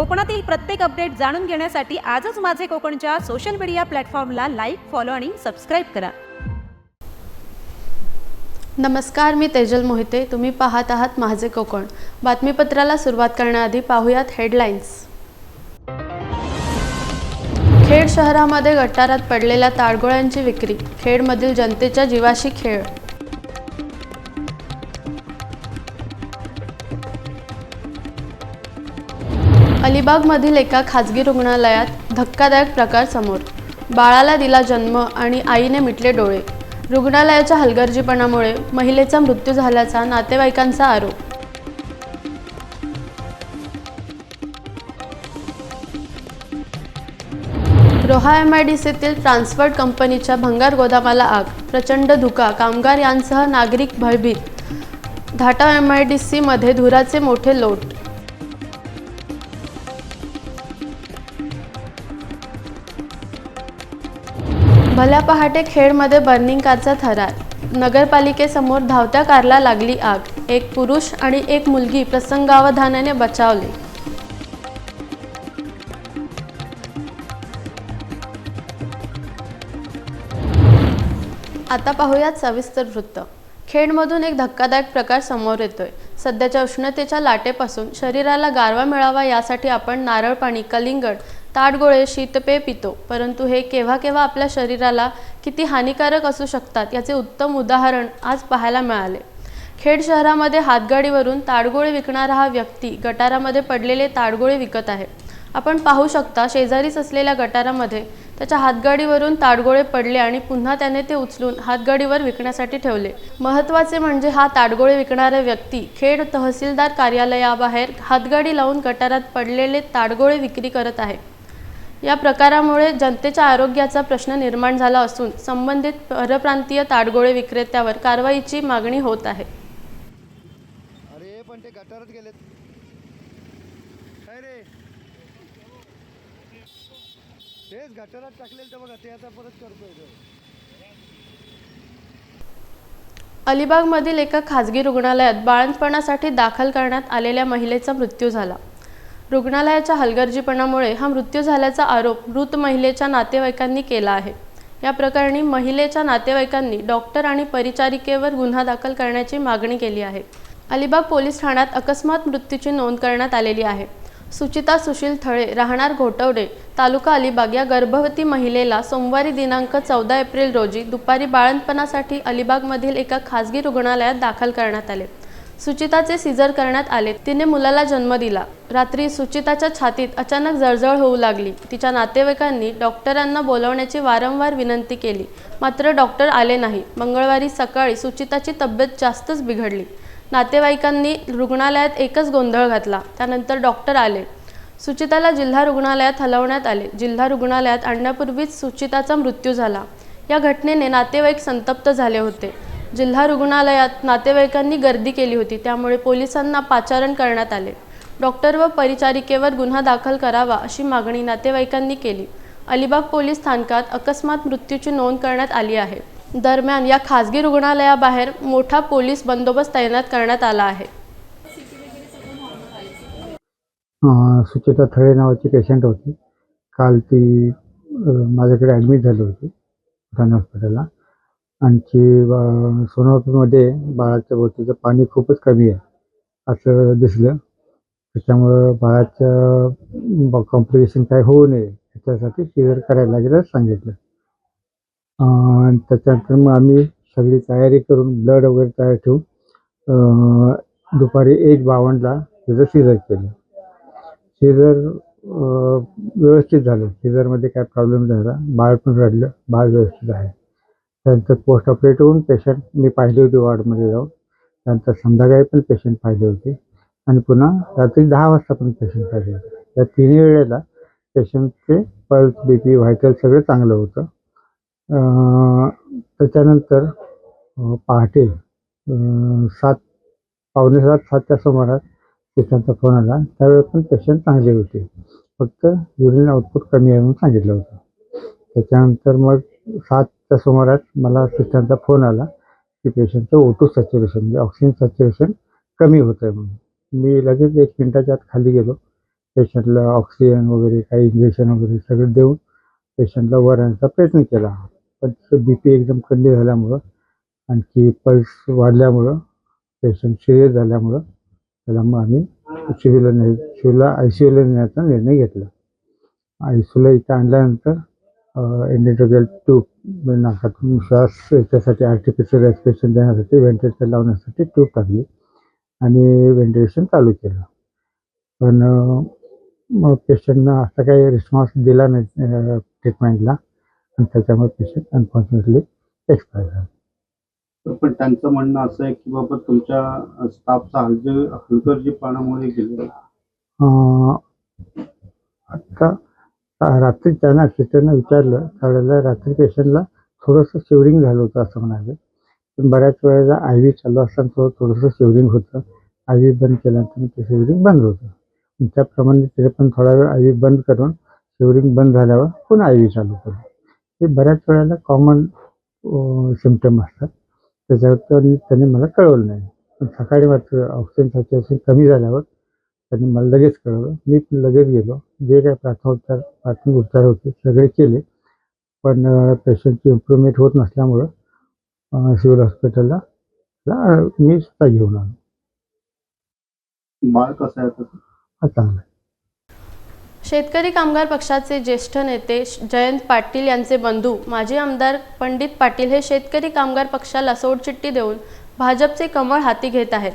कोकणातील प्रत्येक अपडेट जाणून घेण्यासाठी आजच माझे कोकणच्या सोशल मीडिया प्लॅटफॉर्मला लाईक फॉलो आणि सबस्क्राईब करा. नमस्कार मी तेजल मोहिते. तुम्ही पाहत आहात माझे कोकण. बातमीपत्राला सुरुवात करण्याआधी पाहूयात हेडलाईन्स खेड शहरामध्ये गटारात पडलेल्या ताडगोळ्यांची विक्री खेडमधील जनतेच्या जीवाशी खेळ. अलिबागमधील एका खाजगी रुग्णालयात धक्कादायक प्रकार समोर. बाळाला दिला जन्म आणि आईने मिटले डोळे. रुग्णालयाच्या हलगर्जीपणामुळे महिलेचा मृत्यू झाल्याचा नातेवाईकांचा आरोप. रोहा एम आय डी सीतील ट्रान्सफर्ड कंपनीच्या भंगार गोदामाला आग प्रचंड धुका कामगार यांसह नागरिक भयभीत. धाटा एम आय डी सीमध्ये धुराचे मोठे लोट. भल्या पहाटे खेडमध्ये बर्निंग कारचा थरार. नगरपालिकेसमोर धावत्या कारला लागली आग. एक पुरुष आणि एक मुलगी प्रसंगावधानाने बचावले. आता पाहूयात सविस्तर वृत्त. खेडमधून एक धक्कादायक प्रकार समोर येतोय. सध्याच्या उष्णतेच्या लाटेपासून शरीराला गारवा मिळावा यासाठी आपण नारळ पाणी कलिंगड ताडगोळे शीतपेय पितो. परंतु हे केव्हा केव्हा आपल्या शरीराला किती हानिकारक असू शकतात याचे उत्तम उदाहरण आज पाहायला मिळाले. खेड शहरामध्ये हातगाडीवरून ताडगोळे विकणारा हा व्यक्ती गटारामध्ये पडलेले ताडगोळे विकत आहे. आपण पाहू शकता शेजारीच असलेल्या गटारामध्ये त्याच्या हातगाडीवरून ताडगोळे पडले आणि पुन्हा त्याने ते उचलून हातगाडीवर विकण्यासाठी ठेवले. महत्त्वाचे म्हणजे हा ताडगोळे विकणारा व्यक्ती खेड तहसीलदार कार्यालयाबाहेर हातगाडी लावून गटारात पडलेले ताडगोळे विक्री करत आहे. या प्रकारामुळे जनतेच्या आरोग्याचा प्रश्न निर्माण झाला असून संबंधित परप्रांतीय ताडगोळे विक्रेत्यावर कारवाईची मागणी होत आहे. अरे पण ते गटारात गेलेत. तेच गटारात टाकलेलं तर बघा ते आता परत करतोय. अलिबागमधील एका खाजगी रुग्णालयात बाळंतपणासाठी दाखल करण्यात आलेल्या महिलेचा मृत्यू झाला. रुग्णालयाच्या हलगर्जीपणामुळे हा मृत्यू झाल्याचा आरोप मृत महिलेच्या नातेवाईकांनी केला आहे. या प्रकरणी महिलेच्या नातेवाईकांनी डॉक्टर आणि परिचारिकेवर गुन्हा दाखल करण्याची मागणी केली आहे. अलिबाग पोलीस ठाण्यात अकस्मात मृत्यूची नोंद करण्यात आलेली आहे. सुचिता सुशील थळे राहणार घोटवडे तालुका अलिबाग या गर्भवती महिलेला सोमवारी दिनांक चौदा एप्रिल रोजी दुपारी बाळंतपणासाठी अलिबागमधील एका खासगी रुग्णालयात दाखल करण्यात आले. सुचिताचे सिजर करण्यात आले. तिने मुलाला जन्म दिला. रात्री सुचिताच्या छातीत अचानक जळजळ होऊ लागली. तिच्या नातेवाईकांनी डॉक्टरांना बोलवण्याची वारंवार विनंती केली. मात्र डॉक्टर आले नाही. मंगळवारी सकाळी सुचिताची तब्येत जास्तच बिघडली. नातेवाईकांनी रुग्णालयात एकच गोंधळ घातला. त्यानंतर डॉक्टर आले. सुचिताला जिल्हा रुग्णालयात हलवण्यात आले. जिल्हा रुग्णालयात आणण्यापूर्वीच सुचिताचा मृत्यू झाला. या घटनेने नातेवाईक संतप्त झाले होते. जिल्हा रुग्णालयात नातेवाईकांनी गर्दी केली होती. त्यामुळे पोलिसांना पाचारण करण्यात आले. डॉक्टर व परिचारिकेवर गुन्हा दाखल करावा अशी मागणी नातेवाईकांनी केली. अलिबाग पोलीस स्थानकात अकस्मात मृत्यूची नोंद करण्यात आली आहे. दरम्यान या खासगी रुग्णालयाबाहेर मोठा पोलीस बंदोबस्त तैनात करण्यात आला आहे. सुचेता थळे नावाची पेशंट होती. काल ती माझ्याकडे ॲडमिट झाली होती. हॉस्पिटलला. आणखी बा सोनोग्राफीमध्ये बाळाच्या भोवतीचं पाणी खूपच कमी आहे असं दिसलं. त्याच्यामुळं बाळाच्या कॉम्प्लिकेशन काय होऊ नये त्याच्यासाठी क्लिअर करायला लागेल सांगितलं. आणि त्याच्यानंतर मग आम्ही सगळी तयारी करून ब्लड वगैरे तयार ठेवून दुपारी एक बावन्नला त्याचं सिजर केलं. सीझर व्यवस्थित झालं. सीझरमध्ये काय प्रॉब्लेम झाला. बाळ पण रडलं. बाळ व्यवस्थित आहे. त्यानंतर पोस्ट ऑपरेटिव्ह होऊन पेशंट मी पाहिले होते वॉर्डमध्ये जाऊन. त्यानंतर संध्याकाळी पण पेशंट पाहिले होते. आणि पुन्हा रात्री दहा वाजता पण पेशंट पाहिले होते. या तिन्ही वेळेला पेशंटचे पल्स बी पी व्हायटल सगळं चांगलं होतं. त्याच्यानंतर पहाटे सात पावणे सात सातच्या सुमारास पेशंटचा फोन आला. त्यावेळेस पण पेशंट चांगले होते. फक्त युरिन आउटपुट कमी आहे म्हणून सांगितलं होतं. त्याच्यानंतर मग सात सातच्या सुमारास मला सिस्टरचा फोन आला की पेशंटचं ओटू सॅच्युरेशन म्हणजे ऑक्सिजन सॅच्युरेशन कमी होतं आहे म्हणून. मी लगेच एक मिनिटाच्या आत खाली गेलो. पेशंटला ऑक्सिजन वगैरे काही इंजेक्शन वगैरे सगळं देऊन पेशंटला वर आणण्याचा प्रयत्न केला. पण बी पी एकदम कमी झाल्यामुळं आणखी पल्स वाढल्यामुळं पेशंट सिरियस झाल्यामुळं त्याला मग आम्ही सिव्हिलला नाही शिवला आय सी यूला नेण्याचा निर्णय घेतला. आय सी यूला इथं आणल्यानंतर एंडिटोरियल ट्यूब नाकातून श्वास याच्यासाठी आर्टिफिशियल रेस्पिरेशन देण्यासाठी व्हेंटिलेटर लावण्यासाठी ट्यूब टाकली आणि व्हेंटिलेशन चालू केलं पण मग पेशंटनं असा काही रिस्पॉन्स दिला नाही ट्रीटमेंटला आणि त्याच्यामुळे पेशंट अनफॉर्च्युनेटली एक्सपायर झाला पण त्यांचं म्हणणं असं आहे की बाबा तुमच्या स्टाफचा हलज हलगर्जीपणामुळे गेले अं, आता रात्री त्यांना सिस्टरनं विचारलं त्यावेळेला रात्री पेशंटला थोडंसं शिवरिंग झालं होतं असं म्हणाले. पण बऱ्याच वेळेला आय व्ही चालू असताना थोडं थोडंसं शिवरिंग होतं. आय व्ही बंद केल्यानंतर ते शिवरिंग बंद होतं. त्याप्रमाणे ते पण थोडा वेळ आय व्ही बंद करून शिवरिंग बंद झाल्यावर पुन्हा आय व्ही चालू करून. हे बऱ्याच वेळेला कॉमन सिमटम असतात. त्याच्यावर त्यांनी मला कळवलं नाही. पण सकाळी मात्र ऑक्सिजन सॅच्युरेशन कमी झाल्यावर त्यांनी मला लगेच कळवलं. मी पण लगेच गेलो. जे काही प्राथमिक उपचार प्राथमिक उपचार होते सगळे केले. पण पेशंटची इम्प्रूव्हमेंट होत नसल्यामुळं सिव्हिल हॉस्पिटलला मी स्वतः घेऊन आलो बाळ कसं आहे हा चांगला आहे. शेतकरी कामगार पक्षाचे ज्येष्ठ नेते जयंत पाटील यांचे बंधू माजी आमदार पंडित पाटील हे शेतकरी कामगार पक्षाला सोडचिठ्ठी देऊन भाजपचे कमळ हाती घेत आहेत.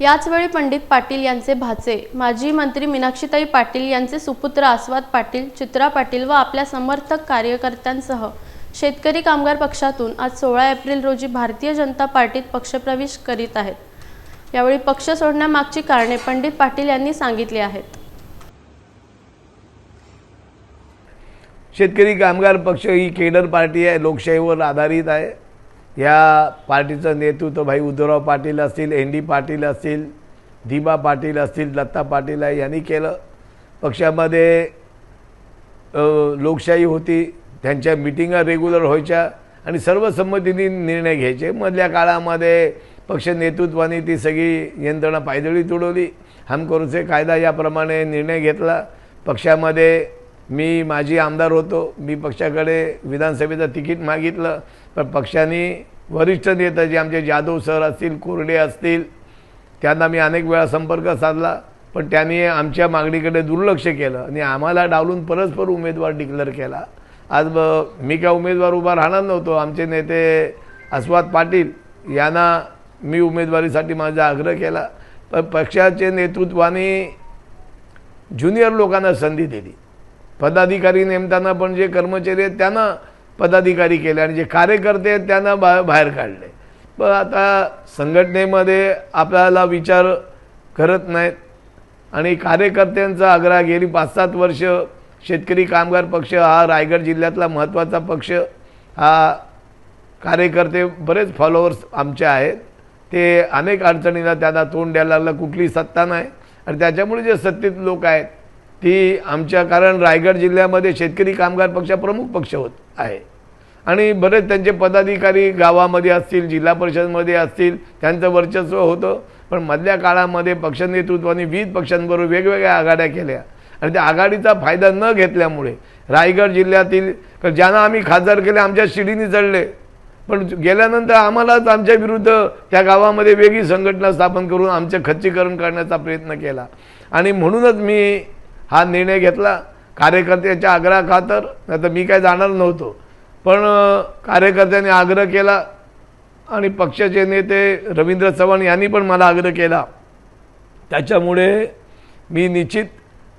याचवेळी पंडित पाटील यांचे भाचे माजी मंत्री मीनाक्षीताई पाटील यांचे सुपुत्र आस्वाद पाटील चित्रा पाटील व आपल्या समर्थक कार्यकर्त्यांसह शेतकरी कामगार पक्षातून आज सोळा एप्रिल रोजी भारतीय जनता पार्टीत पक्षप्रवेश करीत आहेत. यावेळी पक्ष सोडण्यामागची कारणे पंडित पाटील यांनी सांगितली आहेत. शेतकरी कामगार पक्ष ही केडर पार्टी आहे लोकशाहीवर आधारित आहे. या पार्टीचं नेतृत्व भाई उद्धवराव पाटील असतील एन डी पाटील असतील दिबा पाटील असतील दत्ता पाटील आहे यांनी केलं. पक्षामध्ये लोकशाही होती त्यांच्या मिटिंगा रेग्युलर व्हायच्या आणि सर्वसंमतीने निर्णय घ्यायचे. मधल्या काळामध्ये पक्ष नेतृत्वाने ती सगळी यंत्रणा पायदळी तुडवली. हम कायदा याप्रमाणे निर्णय घेतला. पक्षामध्ये मी माझी आमदार होतो. मी पक्षाकडे विधानसभेचं तिकीट मागितलं. पण पक्षाने वरिष्ठ नेता जे आमचे जाधव सर असतील कोरडे असतील त्यांना मी अनेक वेळा संपर्क साधला पण त्यांनी आमच्या मागणीकडे दुर्लक्ष केलं आणि आम्हाला डावलून परस्पर उमेदवार डिक्लेअर केला. आज ब मी काय उमेदवार उभा राहणार नव्हतो आमचे नेते अस्वाद पाटील यांना मी उमेदवारीसाठी माझा आग्रह केला. पण पक्षाचे नेतृत्वाने ज्युनियर लोकांना संधी दिली. पदाधिकारी नेमताना पण जे कर्मचारी आहेत त्यांना पदाधिकारी केले आणि जे कार्यकर्ते आहेत त्यांना बा बाहेर काढले. पण आता संघटनेमध्ये आपल्याला विचार करत नाहीत. आणि कार्यकर्त्यांचा आग्रह गेली पाच सात वर्ष शेतकरी कामगार पक्ष हा रायगड जिल्ह्यातला महत्त्वाचा पक्ष. हा कार्यकर्ते बरेच फॉलोअर्स आमचे आहेत. ते अनेक अडचणीला त्यांना तोंड द्यायला लागलं. कुठली सत्ता नाही. आणि त्याच्यामुळे जे सत्तेत लोक आहेत ती आमच्या कारण रायगड जिल्ह्यामध्ये शेतकरी कामगार पक्ष प्रमुख पक्ष होत आहे. आणि बरेच त्यांचे पदाधिकारी गावामध्ये असतील जिल्हा परिषदमध्ये असतील त्यांचं वर्चस्व होतं. पण मधल्या काळामध्ये पक्ष नेतृत्वाने विविध पक्षांबरोबर वेगवेगळ्या आघाड्या केल्या. आणि त्या आघाडीचा फायदा न घेतल्यामुळे रायगड जिल्ह्यातील तर ज्यांना आम्ही खासदार केले आमच्या शिडीने चढले. पण गेल्यानंतर आम्हालाच आमच्या विरुद्ध त्या गावामध्ये वेगळी संघटना स्थापन करून आमचं खच्चीकरण करण्याचा प्रयत्न केला. आणि म्हणूनच मी हा निर्णय घेतला. कार्यकर्त्याच्या आग्रहाखातर नाही तर मी काय जाणार नव्हतो. पण कार्यकर्त्यांनी आग्रह केला आणि पक्षाचे नेते रवींद्र चव्हाण यांनी पण मला आग्रह केला. त्याच्यामुळे मी निश्चित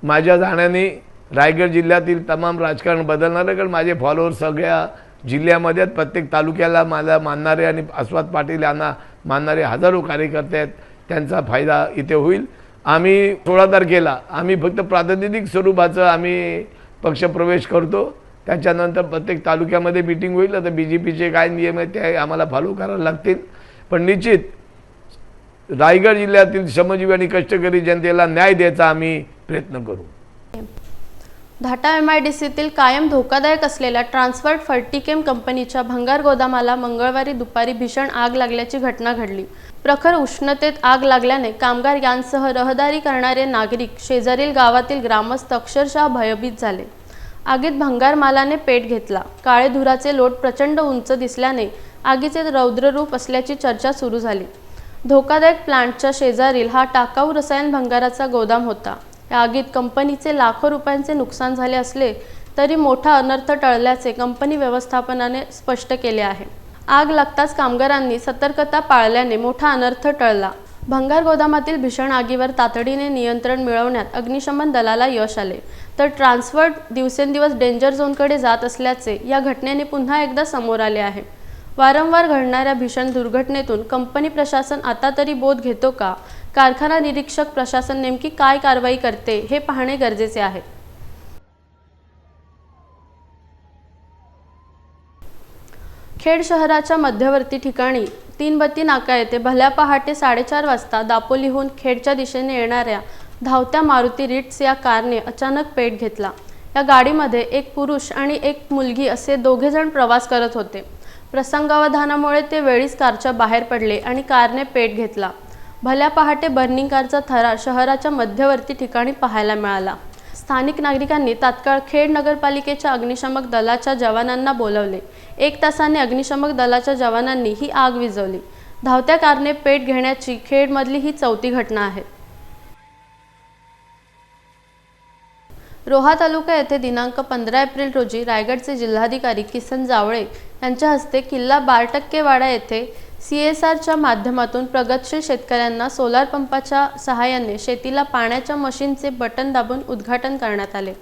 माझ्या जाण्याने रायगड जिल्ह्यातील तमाम राजकारण बदलणार आहे कारण माझे फॉलोअर सगळ्या जिल्ह्यामध्ये आहेत. प्रत्येक तालुक्याला मला मानणारे आणि आस्वाद पाटील यांना मानणारे हजारो कार्यकर्ते आहेत. त्यांचा फायदा इथे होईल. आम्ही सोळा तारखेला आम्ही फक्त प्रातिनिधिक स्वरूपाचं आम्ही पक्षप्रवेश करतो. त्याच्यानंतर प्रत्येक तालुक्यामध्ये मिटिंग होईल. आता बी जे पीचे काय नियम आहेत ते आम्हाला फॉलो करायला लागतील. पण निश्चित रायगड जिल्ह्यातील श्रमजीवी आणि कष्टकरी जनतेला न्याय द्यायचा आम्ही प्रयत्न करू. धाटा एम आय डी सीतील कायम धोकादायक असलेल्या ट्रान्सफर्ड फर्टिकेम कंपनीच्या भंगार गोदामाला मंगळवारी दुपारी भीषण आग लागल्याची घटना घडली. प्रखर उष्णतेत आग लागल्याने कामगार यांसह रहदारी करणारे नागरिक शेजारील गावातील ग्रामस्थ अक्षरशः भयभीत झाले. आगीत भंगार मालाने पेट घेतला. काळे धुराचे लोट प्रचंड उंच दिसल्याने आगीचे रौद्ररूप असल्याची चर्चा सुरू झाली. धोकादायक प्लांटच्या शेजारील हा टाकाऊ रसायन भंगाराचा गोदाम होता. या आगीत कंपनीचे लाखो रुपयांचे नुकसान झाले असले तरी मोठा अनर्थ टळल्याचे कंपनी व्यवस्थापनाने स्पष्ट केले आहे. आग लागताच कामगारांनी सतर्कता पाळल्याने मोठा अनर्थ टळला. भंगार गोदामातील भीषण आगीवर तातडीने नियंत्रण मिळवण्यात अग्निशमन दलाला यश आले. तर ट्रान्सफर दिवसेंदिवस डेंजर झोनकडे जात असल्याचे या घटनेने पुन्हा एकदा समोर आले आहे. वारंवार घडणाऱ्या भीषण दुर्घटनेतून कंपनी प्रशासन आता तरी बोध घेतो का? कारखाना निरीक्षक प्रशासन नेमकी काय कारवाई करते हे पाहणे गरजेचे आहे. खेड शहराच्या मध्यवर्ती ठिकाणी तीनबत्ती नाका येथे भल्या पहाटे साडेचार वाजता दापोलीहून खेडच्या दिशेने येणाऱ्या धावत्या मारुती रिट्स या कारने अचानक पेट घेतला. या गाडीमध्ये एक पुरुष आणि एक मुलगी असे दोघे जण प्रवास करत होते. प्रसंगावधानामुळे ते वेळीच कारच्या बाहेर पडले आणि कारने पेट घेतला. भल्या पहाटे बर्निंग कारचा थरा शहराच्या मध्यवर्ती ठिकाणी पाहायला मिळाला. स्थानिक नागरिकांनी तात्काळ खेड नगरपालिकेच्या अग्निशमक दलाच्या जवानांना बोलवले. एक तासाने अग्निशमक दलाच्या जवानांनी ही आग विझवली. धावत्या कारने पेट घेण्याची खेडमधली ही चौथी घटना आहे. रोहा तालुका येथे दिनांक पंधरा एप्रिल रोजी रायगडचे जिल्हाधिकारी किसन जावळे यांच्या हस्ते किल्ला बारटक्केवाडा येथे सी एस आरच्या माध्यमातून प्रगतशील शेतकऱ्यांना सोलार पंपाच्या सहाय्याने शेतीला पाण्याच्या मशीनचे बटन दाबून उद्घाटन करण्यात आले.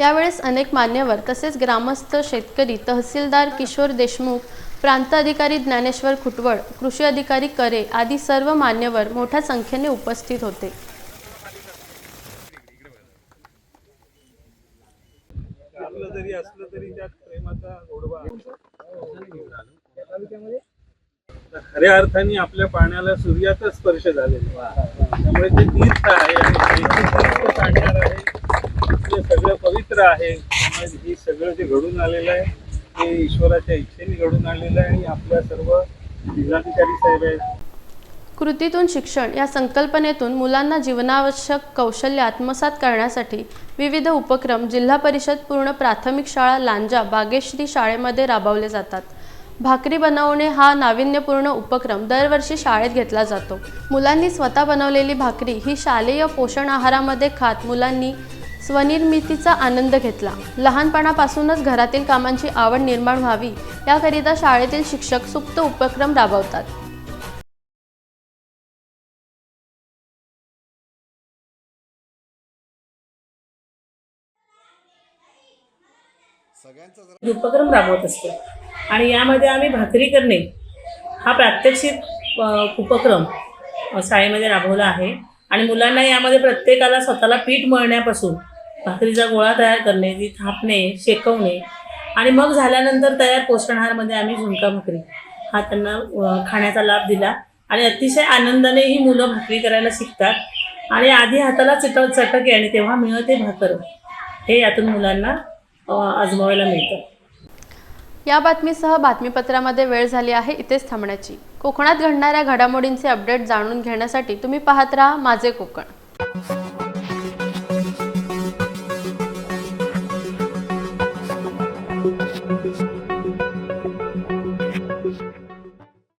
यावेळेस अनेक मान्यवर तसेच ग्रामस्थ शेतकरी तहसीलदार किशोर देशमुख प्रांत अधिकारी ज्ञानेश्वर खुटवळ कृषी अधिकारी करे आदी सर्व मान्यवर मोठ्या संख्येने उपस्थित होते. जरी असलं तरी त्यात प्रेमाचा खऱ्या अर्थाने आपल्या पाण्याला सूर्याचा स्पर्श झालेला आहे. त्यामुळे ते तीर्थ आहे आणि आहे ते सगळं पवित्र आहे. त्यामुळे हे सगळं जे घडून आलेलं आहे ते ईश्वराच्या इच्छेने घडून आलेलं आहे आणि आपल्या सर्व जिल्हाधिकारी साहेब आहेत. कृतीतून शिक्षण या संकल्पनेतून मुलांना जीवनावश्यक कौशल्य आत्मसात करण्यासाठी विविध उपक्रम जिल्हा परिषद पूर्ण प्राथमिक शाळा लांजा बागेश्री शाळेमध्ये राबवले जातात. भाकरी बनवणे हा नाविन्यपूर्ण उपक्रम दरवर्षी शाळेत घेतला जातो. मुलांनी स्वतः बनवलेली भाकरी ही शालेय पोषण आहारामध्ये खात मुलांनी स्वनिर्मितीचा आनंद घेतला. लहानपणापासूनच घरातील कामांची आवड निर्माण व्हावी याकरिता शाळेतील शिक्षक सुप्त उपक्रम राबवतात. उपक्रम राबवत असतो. आणि यामध्ये आम्ही भाकरी करणे. हा प्रात्यक्षिक उपक्रम शाळेमध्ये राबवला आहे. आणि मुलांना यामध्ये प्रत्येकाला स्वतःला पीठ मळण्यापासून भाकरीचा गोळा तयार करणे ती थापणे शेकवणे आणि मग झाल्यानंतर तयार पोषणहारमध्ये आम्ही झुणका भाकरी. हा त्यांना खाण्याचा लाभ दिला आणि अतिशय आनंदाने ही मुलं भाकरी करायला शिकतात आणि आधी हाताला चिट चटके आणि तेव्हा मिळते भाकर हे यातून मुलांना आजमावायला मिळतं. या बातमीसह बातमीपत्रामध्ये वेळ झाली आहे इथेच थांबण्याची. कोकणात घडणाऱ्या घडामोडींचे अपडेट जाणून घेण्यासाठी तुम्ही पाहत राहा माझे कोकण.